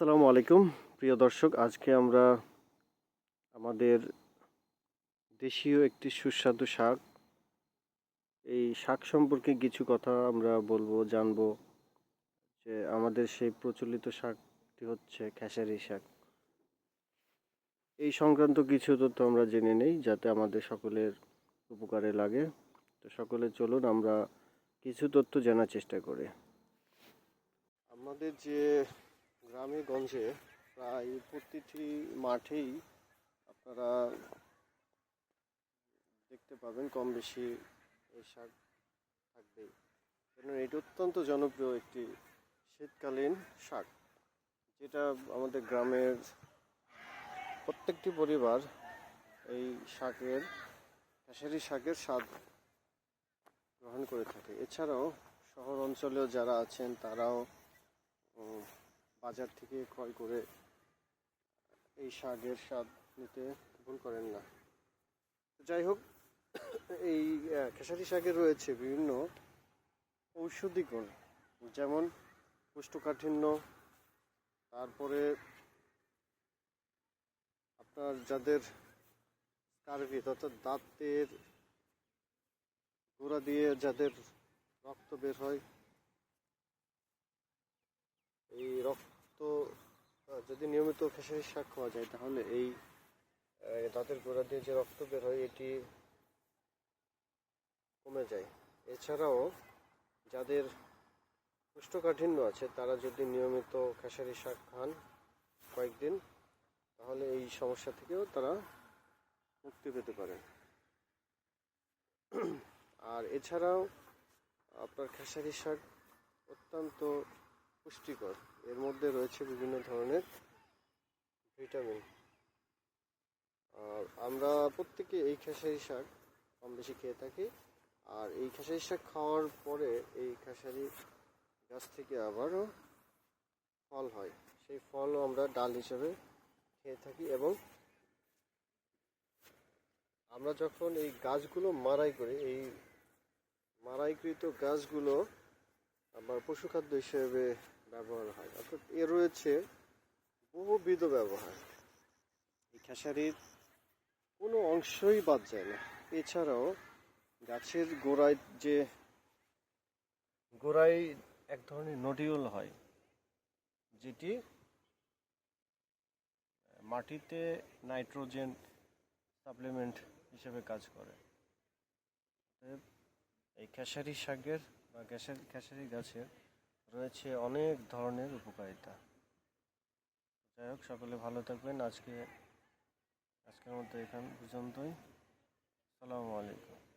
আসসালামু আলাইকুম। প্রিয় দর্শক, আজকে আমরা আমাদের দেশীয় একটি সুস্বাদু শাক। এই শাক সম্পর্কে কিছু কথা আমরা বলব, জানব যে আমাদের সেই প্রচলিত শাকটি হচ্ছে খেসারি শাক। এই সংক্রান্ত কিছু তথ্য আমরা জেনে নেই, যাতে আমাদের সকলের উপকারে লাগে। তো সকলে চলুন, আমরা কিছু তথ্য জানার চেষ্টা করি। আমাদের যে গ্রামে, গঞ্জে প্রায় প্রতিটি মাঠেই আপনারা দেখতে পাবেন কম বেশি এই শাক থাকবেই কারণ এটি অত্যন্ত জনপ্রিয় একটি শীতকালীন শাক, যেটা আমাদের গ্রামের প্রত্যেকটি পরিবার এই শাকের, খেসারি শাকের স্বাদ গ্রহণ করে থাকে। এছাড়াও শহর অঞ্চলেও যারা আছেন তারাও বাজার থেকে ক্রয় করে এই শাকের স্বাদ নিতে ভুল করেন না। যাই হোক, এই খেসারি শাকের রয়েছে বিভিন্ন ঔষধি গুণ, যেমন কোষ্ঠকাঠিন্য, তারপরে আপনার যাদের স্কারভিত অর্থাৎ দাঁতের গোড়া দিয়ে যাদের রক্ত বের হয়, এই রক্ত আহ, যদি নিয়মিত খেসারির শাক খাওয়া যায় তাহলে এই দাঁতের গোড়া দিয়ে যে রক্ত বের হয় এটি কমে যায়। এছাড়াও যাদের কোষ্ঠকাঠিন্য আছে তারা যদি নিয়মিত খেসারি শাক খান কয়েকদিন তাহলে এই সমস্যা থেকেও তারা মুক্তি পেতে পারে। আর এছাড়াও আপনার খেসারি শাক অত্যন্ত পুষ্টিকর। এর মধ্যে রয়েছে বিভিন্ন ধরনের ভিটামিন। আর আমরা প্রত্যেকে এই খেসারি শাক কম বেশি খেয়ে থাকি। আর এই খেসারি শাক খাওয়ার পরে এই খেসারি গাছ থেকে আবারও ফল হয়। সেই ফলও আমরা ডাল হিসেবে খেয়ে থাকি এবং আমরা যখন এই গাছগুলো মারাই করি, এই মারাইকৃত গাছগুলো আবার পশুখাদ্য হিসেবে ব্যবহার হয়। অর্থাৎ এর রয়েছে বহুবিধ ব্যবহার। এই খেসারির কোনো অংশই বাদ যায় না। এছাড়াও গাছের গোড়ায় যে গোড়ায় এক ধরনের নডিউল হয়, যেটি মাটিতে নাইট্রোজেন সাপ্লিমেন্ট হিসেবে কাজ করে। এই খেসারি শাকের বা খেসারি খেসারি গাছের রয়েছে অনেক ধরনের উপকারিতা। যাই হোক, সকলে ভালো থাকবেন। আজকে, আজকের মতো এখান পর্যন্তই। সালামু আলাইকুম।